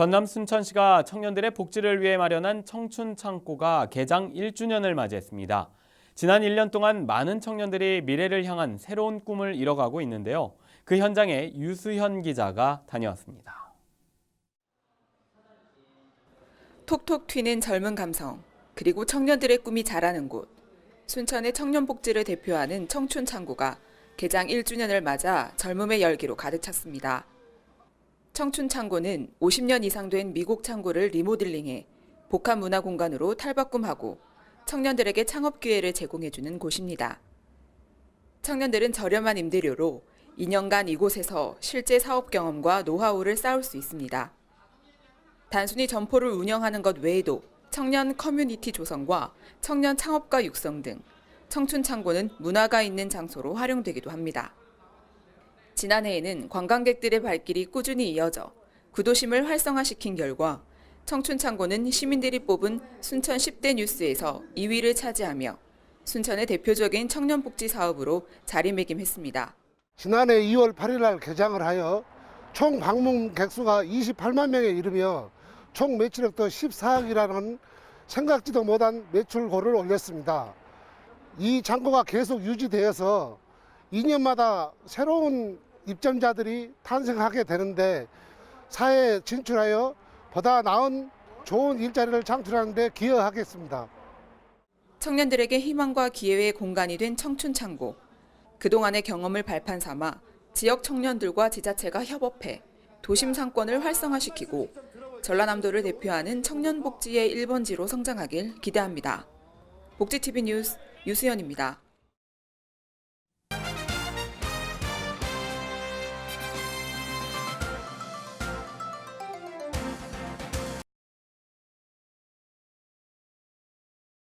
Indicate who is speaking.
Speaker 1: 전남 순천시가 청년들의 복지를 위해 마련한 청춘 창고가 개장 1주년을 맞이했습니다. 지난 1년 동안 많은 청년들이 미래를 향한 새로운 꿈을 이뤄가고 있는데요. 그 현장에 유수현 기자가 다녀왔습니다.
Speaker 2: 톡톡 튀는 젊은 감성, 그리고 청년들의 꿈이 자라는 곳. 순천의 청년 복지를 대표하는 청춘 창고가 개장 1주년을 맞아 젊음의 열기로 가득 찼습니다. 청춘 창고는 50년 이상 된 미국 창고를 리모델링해 복합 문화 공간으로 탈바꿈하고 청년들에게 창업 기회를 제공해주는 곳입니다. 청년들은 저렴한 임대료로 2년간 이곳에서 실제 사업 경험과 노하우를 쌓을 수 있습니다. 단순히 점포를 운영하는 것 외에도 청년 커뮤니티 조성과 청년 창업가 육성 등 청춘 창고는 문화가 있는 장소로 활용되기도 합니다. 지난해에는 관광객들의 발길이 꾸준히 이어져 구도심을 활성화시킨 결과 청춘 창고는 시민들이 뽑은 순천 10대 뉴스에서 2위를 차지하며 순천의 대표적인 청년 복지 사업으로 자리매김했습니다.
Speaker 3: 지난해 2월 8일 날 개장을 하여 총 방문 객수가 28만 명에 이르며 총 매출액도 14억이라는 생각지도 못한 매출고를 올렸습니다. 이 창고가 계속 유지되어서 2년마다 새로운 입점자들이 탄생하게 되는데 사회에 진출하여 보다 나은 좋은 일자리를 창출하는 데 기여하겠습니다.
Speaker 2: 청년들에게 희망과 기회의 공간이 된 청춘 창고. 그동안의 경험을 발판 삼아 지역 청년들과 지자체가 협업해 도심 상권을 활성화시키고 전라남도를 대표하는 청년 복지의 1번지로 성장하길 기대합니다. 복지TV 뉴스 유수연입니다.